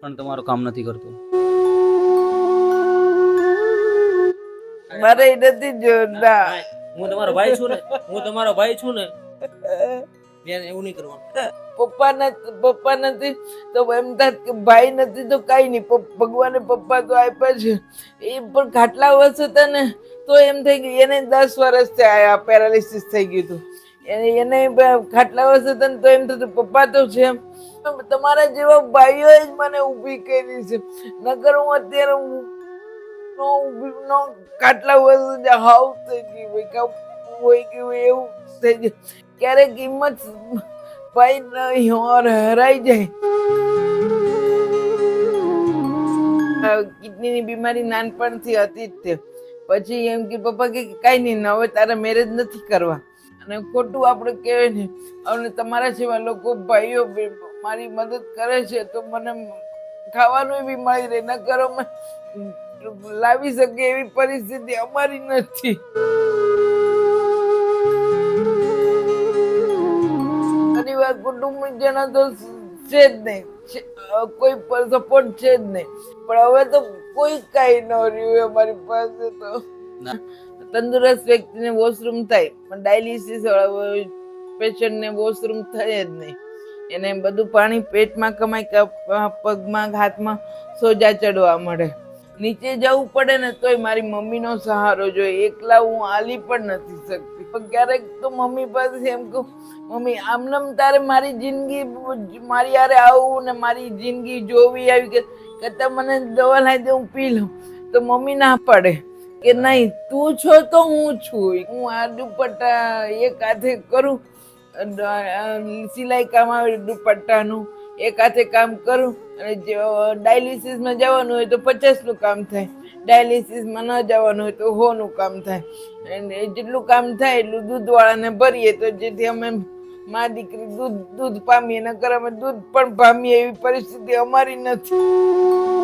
પણ તમારું કામ નથી કરતું. મારે નથી જોતા હું તમારો ભાઈ છું ને હું તમારો ભાઈ છું ને બેન એવું નહીં કરવાનું. પપ્પા નથી પપ્પા નથી તો એમ થાય કે ભાઈ નથી તો કઈ નહીં. ભગવાને પપ્પા તો આપ્યા છે. એ પણ ખાટલા વર્ષ હતા ને તો એમ થઈ ગયું એને દસ વર્ષ થયા પેરાલિસિસ થઈ ગયું હતું. એને ખાટલા વર્ષે તને તો એમ થતું, પપ્પા તો છે તમારા જેવા ભાઈઓ જ મને ઊભી કરી છે. નકર હું અત્યારે નો ઊભી, નો ખાટલા વર્ષ હાવ થઈ ગઈ હોય કાં હોય ગયું એવું થઈ ગયું. ક્યારેક હિંમત ભાઈ નહીં ઓર હરાઈ જાય. કિડનીની બીમારી નાનપણથી હતી જ તે. પછી એમ કે, પપ્પા કે કાંઈ નહીં હવે તારા મેરેજ નથી કરવા. અને ખોટું આપણે કહેવાય ને, અને તમારા જેવા લોકો ભાઈઓ મારી મદદ કરે છે, તો મને ખાવાનું બી મળી રહે ન કરો લાવી શકે એવી પરિસ્થિતિ અમારી નથી પરિવાર જણા તો છે જ નહીં, છે- પર કોઈ સપોર્ટ છે જ નહીં પણ હવે તો કોઈ કાંઈ ન રહ્યું અમારી પાસે તો ના. તંદુરસ્ત વ્યક્તિને વોશરૂમ થાય, પણ ડાયાલિસિસ પેશન્ટને વોશરૂમ થાય જ નહીં. એને બધું પાણી પેટમાં કમાય પગમાં, હાથમાં સોજા ચડવા મળે. નીચે જવું પડે ને તોય મારી મમ્મીનો સહારો જોઈએ. એકલા હું હાલી પણ નથી શકતી. પણ ક્યારેક તો મમ્મી પાસે એમ કહું, મમ્મી, આમનામ તારે મારી જિંદગી મારી યારે આવું ને મારી જિંદગી જોવી આવી કે કરતાં મને દવા લાવી દે, હું પી લઉં. તો મમ્મી ના પડે. કે નહીં, તું છો તો હું છું. હું આ દુપટ્ટા એક હાથે કરું સિલાઈ કામ આવે દુપટ્ટાનું, એક હાથે કામ કરું અને ડાયાલિસિસમાં જવાનું હોય તો પચાસનું કામ થાય. ડાયાલિસિસમાં ન જવાનું હોય તો હોનું કામ થાય. અને જેટલું કામ થાય એટલું દૂધવાળાને ભરીએ તો જેથી અમે મા દીકરી દૂધ દૂધ પામીએ, નકર અમે દૂધ પણ પામીએ એવી પરિસ્થિતિ અમારી નથી.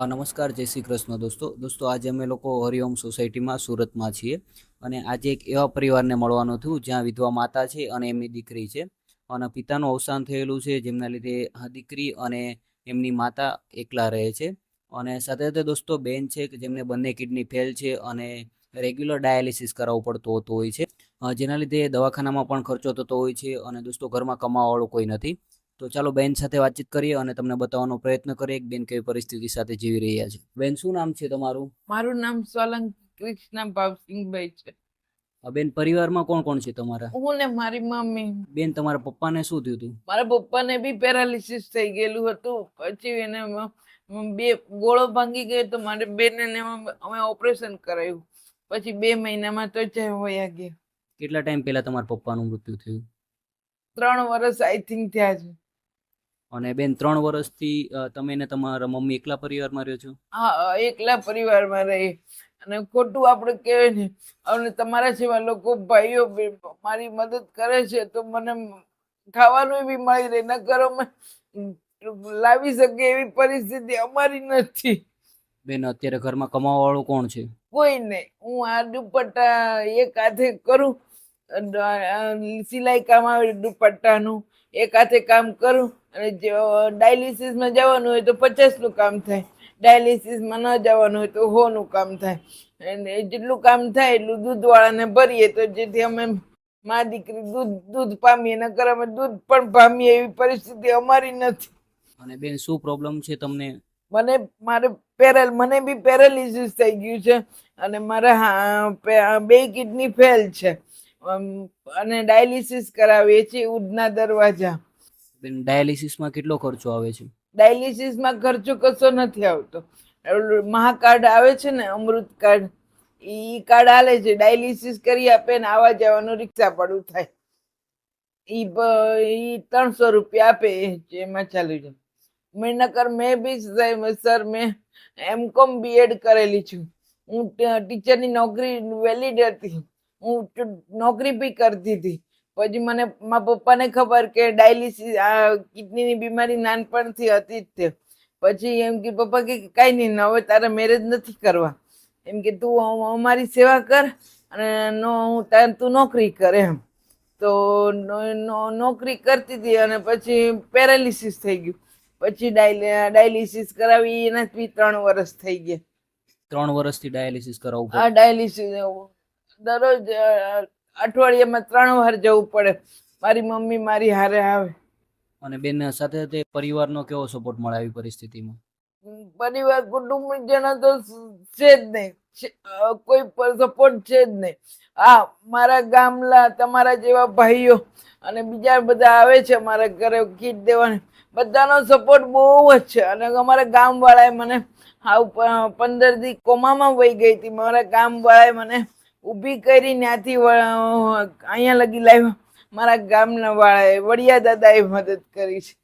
નમસ્કાર, જય શ્રી કૃષ્ણ દોસ્તો. દોસ્તો, આજે અમે લોકો હરિઓમ સોસાયટીમાં સુરતમાં છીએ અને આજે એક એવા પરિવારને મળવાનું થયું જ્યાં વિધવા માતા છે અને એમની દીકરી છે. અને પિતાનું અવસાન થયેલું છે, જેમના લીધે દીકરી અને એમની માતા એકલા રહે છે. અને સાથે સાથે દોસ્તો, બેન છે કે જેમને બંને કિડની ફેલ છે અને રેગ્યુલર ડાયાલિસિસ કરાવવું પડતું હોતું હોય છે. જેના લીધે દવાખાનામાં પણ ખર્ચો થતો હોય છે અને દોસ્તો, ઘરમાં કમાવાવાળું કોઈ નથી. તો ચાલો બેન સાથે વાતચીત કરીએ અને તમને બતાવવાનો પ્રયત્ન કરીએ બેન કેવી પરિસ્થિતિ સાથે જીવી રહ્યા છે. બેન શું નામ છે તમારું? મારું નામ સોલંકી કૃષ્ણ ભાવસિંહભાઈ છે. બેન પરિવારમાં કોણ કોણ છે તમારા? હું ને મારી મમ્મી. બેન તમારા પપ્પાને શું થયું હતું? મારા પપ્પાને બી પેરાલિસિસ થઈ ગયેલું હતું. પછી એને બે ગોળો ભાંગી ગયો તો મારે બેન ને અમે ઓપરેશન કરાવ્યું પછી બે મહિનામાં તો વયા ગયા. કેટલા ટાઈમ પહેલા તમારા પપ્પાનું મૃત્યુ થયું? ત્રણ વર્ષ આઈ થિંક થયા છે. અને બેન ત્રણ વર્ષથી તમે ને તમારા મમ્મી એકલા પરિવારમાં રહ્યો છો? હા એકલા પરિવારમાં રહી. અને ખોટું આપણે કહેવાય ને અને તમારા જેવા લોકો ભાઈઓ મારી મદદ કરે છે તો મને ખાવાનું બી મળી રહે ન કરો લાવી શકે એવી પરિસ્થિતિ અમારી નથી. બેન અત્યારે ઘરમાં કમાવાવાળું કોણ છે? કોઈ નહીં. હું આ દુપટ્ટા એક હાથે કરું સિલાઈ કામ આવે દુપટ્ટાનું એક હાથે કામ કરું અને ડાયાલિસિસમાં જવાનું હોય તો પચાસનું કામ થાય. ડાયાલિસિસમાં ન જવાનું હોય તો હોનું કામ થાય. અને જેટલું કામ થાય એટલું દૂધવાળાને ભરીએ તો જેથી અમે મા દીકરી દૂધ દૂધ પામીએ નકર અમે દૂધ પણ પામીએ એવી પરિસ્થિતિ અમારી નથી. અને બેન શું પ્રોબ્લેમ છે તમને? મને મારે પેરેલ મને બી પેરાલિસિસ થઈ ગયું છે. અને મારે બે કિડની ફેલ છે. અને ડાયાલિસિસ કરાવીએ છીએ ઉદના દરવાજા. ડાયાલિસિસમાં કેટલો ખર્ચો આવે છે? ડાયાલિસિસમાં ખર્ચો કશો નથી આવતો. મહાકાર્ડ આવે છે ને, અમૃત કાર્ડ ઈ કાર્ડ આલે છે. ડાયાલિસિસ કરી આપે ને આવવા જવાનું રિક્ષા પડું થાય ઈ ઈ ત્રણસો રૂપિયા આપે એમાં ચાલી જાય. મેનકર મેં બી સર, મેં એમ કોમ બીએડ કરેલી છું. હું ટીચરની નોકરી વેલિડ હતી. હું નોકરી બી કરતી હતી. પછી મને મારા પપ્પાને ખબર કે ડાયાલિસિસ આ કિડનીની બીમારી નાનપણથી હતી જ તે. પછી એમ કે પપ્પા કે કાંઈ નહીં ને હવે તારે મેરેજ નથી કરવા. એમ કે તું અમારી સેવા કર અને નો હું તાર તું નોકરી કર એમ. તો નોકરી કરતી હતી અને પછી પેરાલિસિસ થઈ ગયું. પછી ડાયાલિસિસ કરાવી એનાથી ત્રણ વર્ષ થઈ ગયા. ત્રણ વર્ષથી ડાયાલિસિસ કરાવવું હા ડાયાલિસિસ દરરોજ અઠવાડિયામાં ત્રણ વાર જવું પડે. મારી મમ્મી મારી હારે આવે. અને બેન સાથે તે પરિવારનો કેવો સપોર્ટ મળે આવી પરિસ્થિતિમાં? પરિવાર કુટુંબ જણા તો છે જ નહીં. છે- પર કોઈ સપોર્ટ છે જ નહીં. હા મારા ગામલા તમારા જેવા ભાઈઓ અને બીજા બધા આવે છે મારા ઘરે કીટ દેવાને. બધાનો સપોર્ટ બહુ જ છે. અને અમારા ગામવાળાએ મને આવું પંદર દી કોમામાં વહી ગઈ હતી. મારા ગામવાળાએ મને ઊભી કરી ત્યાંથી અહીંયા લગી લાવ્યો. મારા ગામના વાળાએ વડિયા દાદાએ મદદ કરી છે.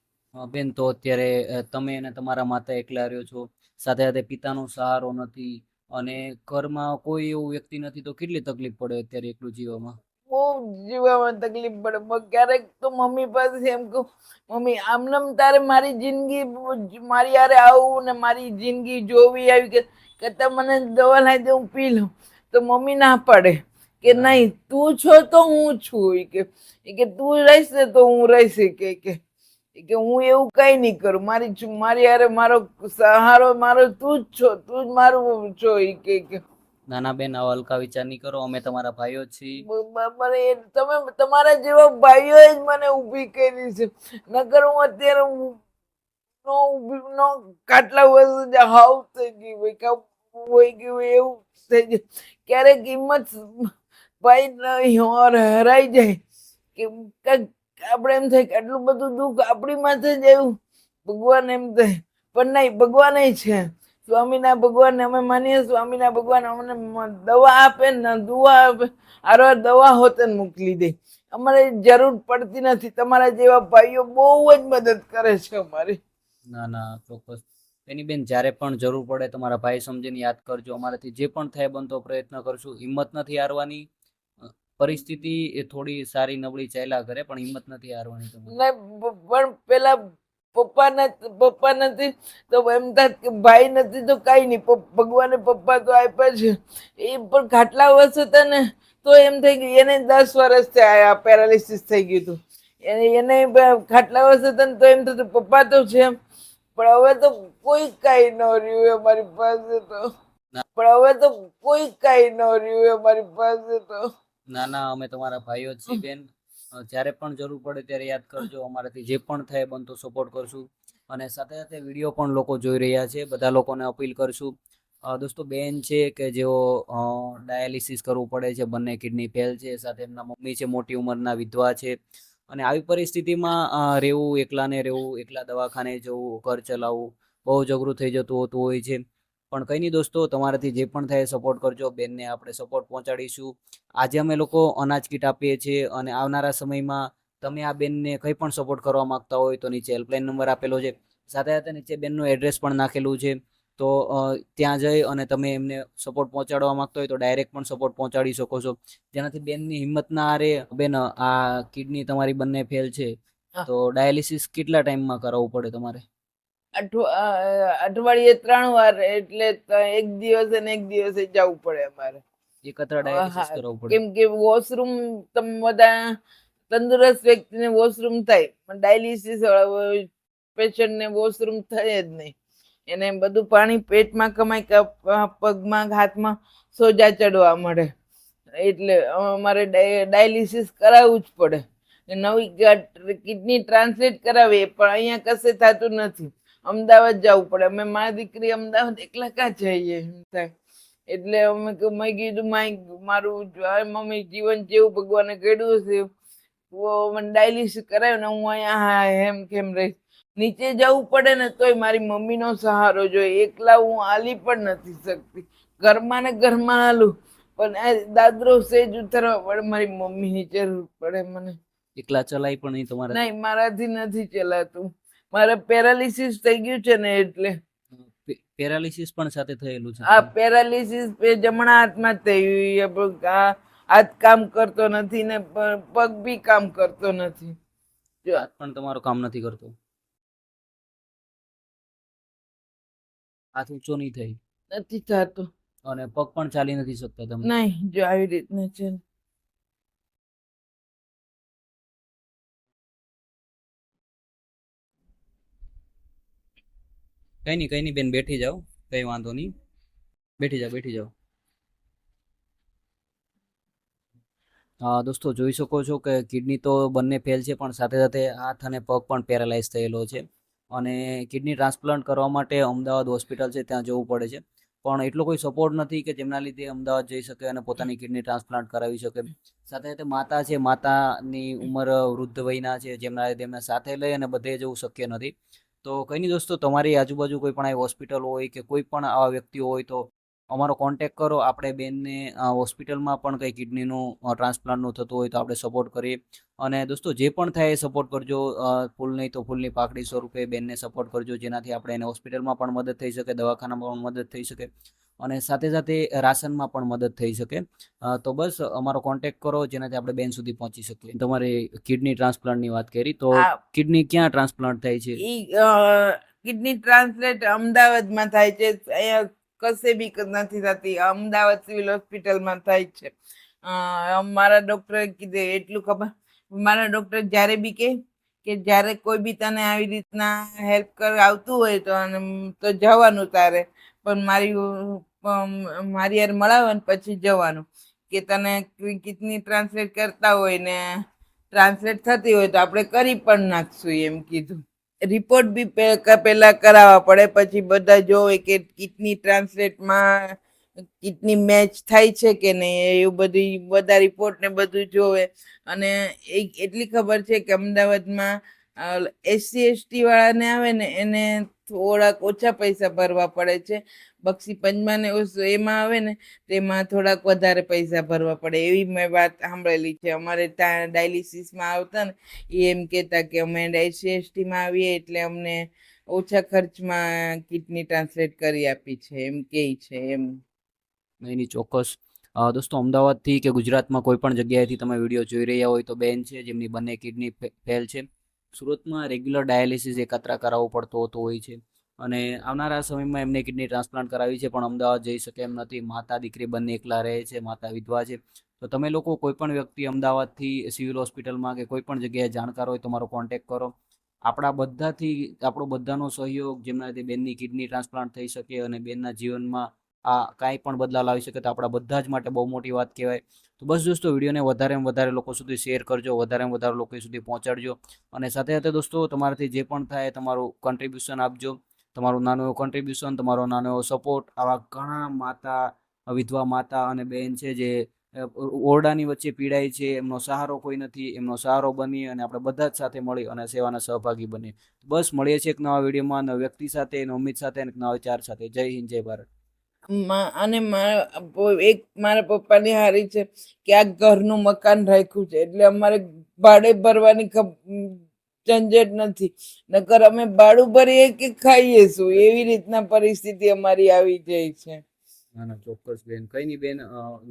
બેન તો અત્યારે તમે અને તમારા માતા એકલા રહ્યો છો. સાથે સાથે પિતાનો સહારો નથી અને ઘરમાં કોઈ એવું વ્યક્તિ નથી તો કેટલી તકલીફ પડે અત્યારે એકલું જીવવામાં બહુ જીવવામાં તકલીફ પડે. ક્યારેક તો મમ્મી પાસે એમ કહું મમ્મી આમનામ તારે મારી જિંદગી મારી યારે આવું ને મારી જિંદગી જોવી આવી કે તમે મને દવા લાવી દે હું પી લઉં. તો મમ્મી ના પાડે કે નહીં તું છો તો હું છું. કે કે તું રહીશ ને તો હું રહીશ. કે કે કે હું એવું કઈ નહીં કરું. મારી મારી હારે મારો સહારો મારો તું જ છો તું જ મારું છો. કે કે. નાના બેન આવા હલકા વિચાર નહીં કરો. અમે તમારા ભાઈઓ છીએ. તમે તમારા જેવા ભાઈઓ જ મને ઊભી કરી છે. નકર હું અત્યારે નો ઊભી નો કાટલા વર્ષ હાવ થઈ ગઈ ભાઈ હોય ગયું એવું થઈ જાય ક્યારેક હિંમત ભાઈ નહીં હરાઈ જાય કે આપણે એમ થાય કે આટલું બધું દુઃખ આપણી માથે જ આવ્યું. ભગવાન એમ થાય. પણ નહીં, ભગવાન છે. સ્વામીના ભગવાન અમે માનીએ, સ્વામીના ભગવાન અમને દવા આપે ને દુવા આપે. આરો દવા હોતે મોકલી દે. અમારે જરૂર પડતી નથી. તમારા જેવા ભાઈઓ બહુ જ મદદ કરે છે અમારી. ના ના, ચોક્કસ. એની બેન, જ્યારે પણ જરૂર પડે તમારા ભાઈ સમજીને યાદ કરજો. અમારાથી જે પણ થાય બનતો પ્રયત્ન કરશું. હિંમત નથી હારવાની. પરિસ્થિતિ એ થોડી સારી નબળી ચાલ્યા કરે, પણ હિંમત નથી હારવાની પણ પેલા પપ્પા નથી પપ્પા નથી તો એમ થાય કે ભાઈ નથી તો કાંઈ નહીં. ભગવાને પપ્પા તો આપ્યા છે. એ પણ ખાટલા વર્ષ હતા ને, તો એમ થઈ ગયું. એને દસ વર્ષ થયા પેરાલિસિસ થઈ ગયું હતું એને એને ખાટલા વર્ષ હતા ને તો એમ થતું, પપ્પા તો છે પણ હવે તો કોઈ કઈ ન રહ્યું અમારી પાસે તો. પણ હવે તો કોઈ કઈ ન રહ્યું અમારી પાસે તો. ના ના અમે તમારા ભાઈઓ જ છીએ બેન. જ્યારે પણ જરૂર પડે ત્યારે યાદ કરજો અમારાથી જે પણ થાય બનતો સપોર્ટ કરશું. અને સાથે સાથે વીડિયો પણ લોકો જોઈ રહ્યા છે બધા લોકોને અપીલ કરશું. દોસ્તો બેન છે કે જેઓ ડાયાલિસિસ કરવું પડે છે બંને કિડની ફેલ છે સાથે એમના મમ્મી છે મોટી ઉંમરના વિધવા છે. અને આવી પરિસ્થિતિમાં રહેવું, એકલાને રહેવું, એકલા દવાખાને જવું, ઘર ચલાવવું, બહુ જગરું થઈ જતું હોતું હોય છે. પણ કંઈ નહીં દોસ્તો, તમારાથી જે પણ થાય સપોર્ટ કરજો. બેનને આપણે સપોર્ટ પહોંચાડીશું. આજે અમે લોકો અનાજ કીટ આપીએ છીએ અને આવનારા સમયમાં તમે આ બેનને કંઈ પણ સપોર્ટ કરવા માંગતા હોય તો નીચે હેલ્પલાઇન નંબર આપેલો છે. સાથે સાથે નીચે બેનનું એડ્રેસ પણ નાખેલું છે. તો ત્યાં જઈ અને તમે એમને સપોર્ટ પહોંચાડવા માંગતો હોય તો ડાયરેક્ટ પણ સપોર્ટ પહોંચાડી શકો છો. જેનાથી બેનની હિંમત ના હારે બેન આ કિડની તમારી બંને ફેલ છે તો ડાયાલિસિસ કેટલા ટાઈમમાં કરાવવું પડે તમારે? અઠવાડિયે ત્રણ વાર એટલે એક દિવસ અને એક દિવસે જવું પડે અમારે. એકત્ર ડાયાલિસિસ હા, કરાવવું પડે. કેમ કે વોશરૂમ તમે બધા તંદુરસ્ત વ્યક્તિને વોશરૂમ થાય પણ ડાયાલિસિસ પેશન્ટને વોશરૂમ થાય જ નહીં. એને બધું પાણી પેટમાં કમાય પગમાં, હાથમાં સોજા ચડવા મળે. એટલે અમારે ડાયાલિસિસ કરાવવું જ પડે. નવી કિડની ટ્રાન્સલેટ કરાવીએ, પણ અહીંયા કશે થતું નથી. અમદાવાદ જવું પડે. અમે મા દીકરી અમદાવાદ એકલા ક્યાં જઈએ? એટલે અમે મેં કીધું, માય, મારું મમ્મી જીવન જેવું ભગવાને કર્યું છે. મને ડાયાલિસિસ કરાવ્યું ને હું અહીંયા હા એમ કેમ રહીશ. નીચે જવું પડે ને તોય મારી મમ્મીનો સહારો જોઈએ. એકલા હું હાલી પણ નથી શકતી. ઘરમાં ને ઘરમાં હાલું. પણ આ દાદરો સેજ ઉતરવા પડે મારી મમ્મીની જરૂર પડે મને. એકલા ચલાય પણ નહીં તમારે? નહીં મારાથી નથી ચલાતું. મારે પેરાલિસિસ થઈ ગયું છે ને એટલે. પેરાલિસિસ પણ સાથે થયેલું છે. આ પેરાલિસિસ જમણા હાથમાં થયું આ હાથ કામ કરતો નથી ને પગ બી કામ કરતો નથી. જો હાથ પણ તમારો કામ નથી કરતો? હાથ ઊંચો નહીં થઈ. નથી થતું. અને પગ પણ ચાલી નથી શકતા તમે. નહીં જો આવી રીતના છે કઈ નહીં કઈ નહીં બેન બેઠી જાઓ. કઈ વાંધો નહીં બેઠી જાઓ બેઠી જાઓ. હા દોસ્તો જોઈ શકો છો કે કિડની તો બંને ફેલ છે પણ સાથે સાથે હાથ અને પગ પણ પેરાલાઇઝ થયેલો છે. અને કિડની ટ્રાન્સપ્લાન્ટ કરવા માટે અમદાવાદ હોસ્પિટલ છે, ત્યાં જવું પડે છે. પણ એટલો કોઈ સપોર્ટ નથી કે જેમના લીધે અમદાવાદ જઈ શકે અને પોતાની કિડની ટ્રાન્સપ્લાન્ટ કરાવી શકે. સાથે સાથે માતા છે, માતાની ઉંમર વૃદ્ધ વયના છે, જેમના લીધે એમને સાથે લઈ અને બધે જવું શક્ય નથી. તો કંઈ નહીં દોસ્તો, તમારી આજુબાજુ કોઈ પણ આવી હોસ્પિટલ હોય કે કોઈ પણ આવા વ્યક્તિઓ હોય તો અમારો કોન્ટેક કરો. આપણે બેનને હોસ્પિટલમાં પણ કંઈ કિડનીનું ટ્રાન્સપ્લાન્ટનું થતું હોય તો આપણે સપોર્ટ કરીએ. અને દોસ્તો જે પણ થાય એ સપોર્ટ કરજો. ફૂલ નહીં તો ફૂલની પાકડી સ્વરૂપે બેનને સપોર્ટ કરજો જેનાથી આપણે એને હોસ્પિટલમાં પણ મદદ થઈ શકે દવાખાનામાં પણ મદદ થઈ શકે અને સાથે સાથે રાશનમાં પણ મદદ થઈ શકે. તો બસ અમારો કોન્ટેક કરો જેનાથી આપણે બેન સુધી પહોંચી શકીએ. તમારી કિડની ટ્રાન્સપ્લાન્ટની વાત કરી તો કિડની ક્યાં ટ્રાન્સપ્લાન્ટ થાય છે? કિડની ટ્રાન્સલેટ અમદાવાદમાં થાય છે. કશે બી નથી થતી. અમદાવાદ સિવિલ હોસ્પિટલમાં થાય છે. મારા ડૉક્ટરે કીધું, એટલું ખબર. મારા ડૉક્ટર જ્યારે બી કહે કે જ્યારે કોઈ બી તને આવી રીતના હેલ્પ કર, આવતું હોય તો અને તો જવાનું તારે. પણ મારી મારી યાર મળાવે પછી જવાનું. કે તને કિડની ટ્રાન્સલેટ કરતા હોય ને ટ્રાન્સલેટ થતી હોય તો આપણે કરી પણ નાખશું એમ કીધું. રિપોર્ટ બી પહેલા કરાવવા પડે. પછી બધા જોવે કે કિડની ટ્રાન્સલેટમાં કિડની મેચ થાય છે કે નહીં, એવું બધું, બધા રિપોર્ટ ને બધું જોવે. અને એટલી ખબર છે કે અમદાવાદમાં એસસી એસટી વાળાને આવે ને, એને થોડાક ઓછા પૈસા ભરવા પડે છે. બક્ષી પંચમાને એમાં આવે ને તેમાં થોડાક વધારે પૈસા ભરવા પડે. એવી મેં વાત સાંભળેલી છે. અમારે ત્યાં ડાયાલિસિસમાં આવતા ને, એ એમ કહેતા કે અમે એસસી એસટીમાં આવીએ એટલે અમને ઓછા ખર્ચમાં કિડની ટ્રાન્સલેટ કરી આપી છે. એમ કહે છે એમ. એની ચોક્કસ. દોસ્તો, અમદાવાદથી કે ગુજરાતમાં કોઈ પણ જગ્યાએથી તમે વીડિયો જોઈ રહ્યા હોય તો બેન છે, જેમની બંને કિડની ફેલ છે. સુરતમાં રેગ્યુલર ડાયાલિસિસ એકત્ર કરાવવો પડતો હોતો હોય છે. અને આવનારા સમયમાં એમને કિડની ટ્રાન્સપ્લાન્ટ કરાવી છે, પણ અમદાવાદ જઈ શકે એમ નથી. માતા દીકરી બંને એકલા રહે છે, માતા વિધવા છે. તો તમે લોકો કોઈ પણ વ્યક્તિ અમદાવાદથી સિવિલ હોસ્પિટલમાં કે કોઈ પણ જગ્યાએ જાણકાર હોય તો મારો કોન્ટેક કરો. આપણા બધાથી, આપણો બધાનો સહયોગ જેમના બેનની કિડની ટ્રાન્સપ્લાન્ટ થઈ શકે અને બેનના જીવનમાં આ કાંઈ પણ બદલાવ લાવી શકે તો આપણા બધા જ માટે બહુ મોટી વાત કહેવાય. તો બસ દોસ્તો, વિડીયોને વધારેમાં વધારે લોકો સુધી શેર કરજો વધારેમાં વધારે લોકો સુધી પહોંચાડજો. અને સાથે સાથે દોસ્તો, તમારાથી જે પણ થાય તમારું કન્ટ્રીબ્યુશન આપજો. તમારું નાનું એવું કન્ટ્રીબ્યુશન તમારો નાનો એવો સપોર્ટ આવા ઘણા માતા, વિધવા માતા અને બહેન છે જે ઓરડાની વચ્ચે પીડાય છે, એમનો સહારો કોઈ નથી, એમનો સહારો બની અને આપણે બધા જ સાથે મળી અને સેવાના સહભાગી બની બસ મળીએ છીએ એક નવા વિડીયોમાં, નવા વ્યક્તિ સાથે ઉમ્મીદ સાથે અને નવા વિચાર સાથે. જય હિન્દ, જય ભારત. અને મારા એક મારા પપ્પાની હારી છે કે આ ઘરનું મકાન રાખ્યું છે. એટલે અમારે ભાડે ભરવાની ઝંઝટ નથી. નકર અમે ભાડું ભરીએ કે ખાઈએ શું? એવી રીતના પરિસ્થિતિ અમારી આવી જાય છે. ના ના ચોક્કસ બેન. કઈ નહીં બેન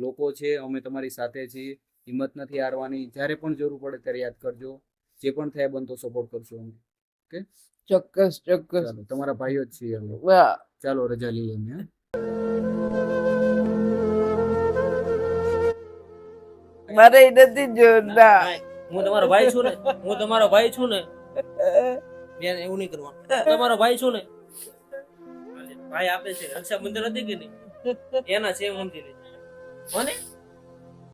લોકો છે અમે તમારી સાથે છીએ. હિંમત નથી હારવાની. જ્યારે પણ જરૂર પડે ત્યારે યાદ કરજો. જે પણ થાય બનતો સપોર્ટ કરશું અમે ઓકે? ચોક્કસ ચોક્કસ. તમારા ભાઈઓ જ છીએ વાહ. ચાલો રજા લઈએ અમે મારે નથી જોતા હું તમારો ભાઈ છું ને. હું તમારો ભાઈ છું ને. બેન એવું નહીં કરવાનું. તમારો ભાઈ છું ને. ભાઈ આપે છે. રક્ષાબંધન હતી કે નહીં? એના છે મંદિર સમજી લેજો. હો ને?